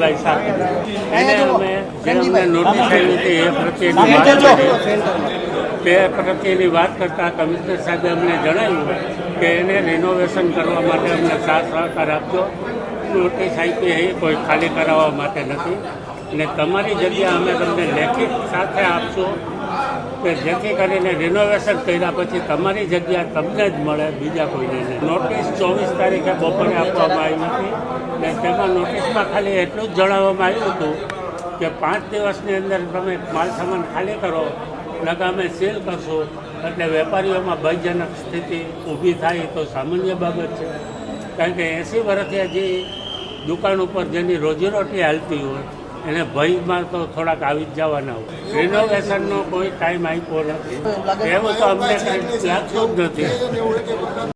રણજીતભાઈ એને અમે જે અમને નોટિસ આવી હતી એ પ્રત્યેની વાત તે પ્રત્યેની વાત કરતાં કમિશનર સાહેબે અમને જણાવ્યું કે એને રિનોવેશન કરવા માટે અમને સાથ સહકાર આપજો. નોટિસ આપી એ કોઈ ખાલી કરાવવા માટે નથી. અને તમારી જગ્યા અમે તમને લેખિત સાથે આપશું. કે જેથી કરીને રિનોવેશન કર્યા પછી તમારી જગ્યા તમને જ મળે, બીજા કોઈને નહીં. નોટિસ ચોવીસ તારીખે બપોરે આપવામાં આવી હતી ને તેમાં નોટિસમાં ખાલી એટલું જ જણાવવામાં આવ્યું હતું કે પાંચ દિવસની અંદર તમે માલ સામાન ખાલી કરો, લગામે સેલ સીલ કરશું, એટલે વેપારીઓમાં ભયજનક સ્થિતિ ઊભી થાય તો સામાન્ય બાબત છે. કારણ કે એંસી વર્ષથી જે દુકાન ઉપર જેની રોજીરોટી હાલતી હોય એને ભયમાં તો થોડાક આવી જ જવાના હોય. રિનોવેશનનો કોઈ ટાઈમ આપ્યો નથી. એવું તો અમને લાગતું જ નથી.